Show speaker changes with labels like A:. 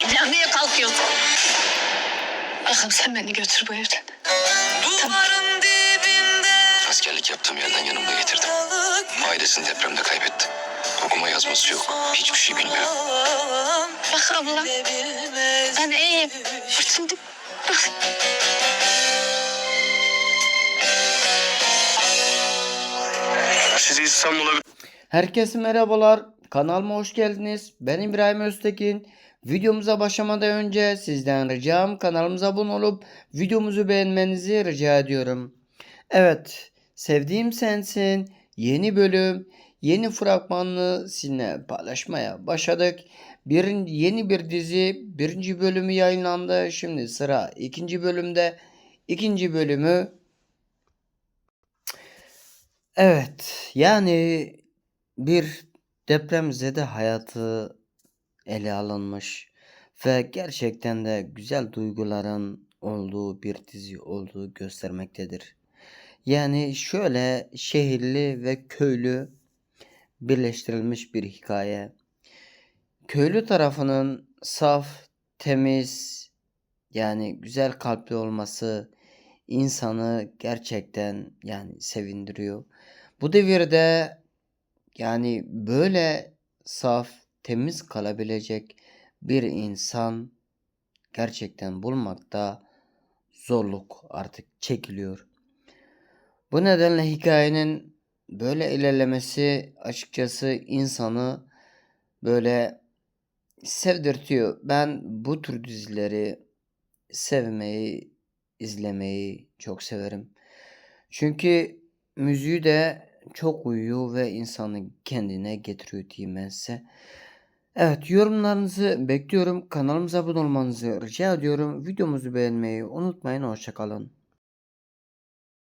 A: Evlenmeye kalkıyorsun. Ağam sen beni götür bu evden.
B: Duvarın dibinde
C: Askerlik yaptığım yerden yanımda getirdim. Ailesini depremde kaybetti. Okuma yazması yok. Hiçbir şey bilmiyor.
A: Bak abla ben iyiyim. Şimdi bak.
C: Sizi İstanbul'a
D: Herkese merhabalar. Kanalıma hoş geldiniz. Ben İbrahim Öztekin. Videomuza başlamadan önce sizden ricam kanalımıza abone olup videomuzu beğenmenizi rica ediyorum. Evet, Sevdiğim Sensin yeni bölüm, yeni fragmanını sizinle paylaşmaya başladık. Bir, yeni bir dizi birinci bölümü yayınlandı. Şimdi sıra ikinci bölümde. İkinci bölümü Evet, yani bir depremzede hayatı ele alınmış ve gerçekten de güzel duyguların olduğu bir dizi olduğu göstermektedir. Yani şöyle şehirli ve köylü birleştirilmiş bir hikaye. Köylü tarafının saf, temiz, yani güzel kalpli olması insanı gerçekten yani sevindiriyor. Bu devirde yani böyle saf, temiz kalabilecek bir insan gerçekten bulmakta zorluk artık çekiliyor. Bu nedenle hikayenin böyle ilerlemesi açıkçası insanı böyle sevdirtiyor. Ben bu tür dizileri sevmeyi, izlemeyi çok severim. Çünkü müziği de çok uyuyor ve insanı kendine getiriyor diyeyim. Evet yorumlarınızı bekliyorum. Kanalımıza abone olmanızı rica ediyorum. Videomuzu beğenmeyi unutmayın. Hoşçakalın.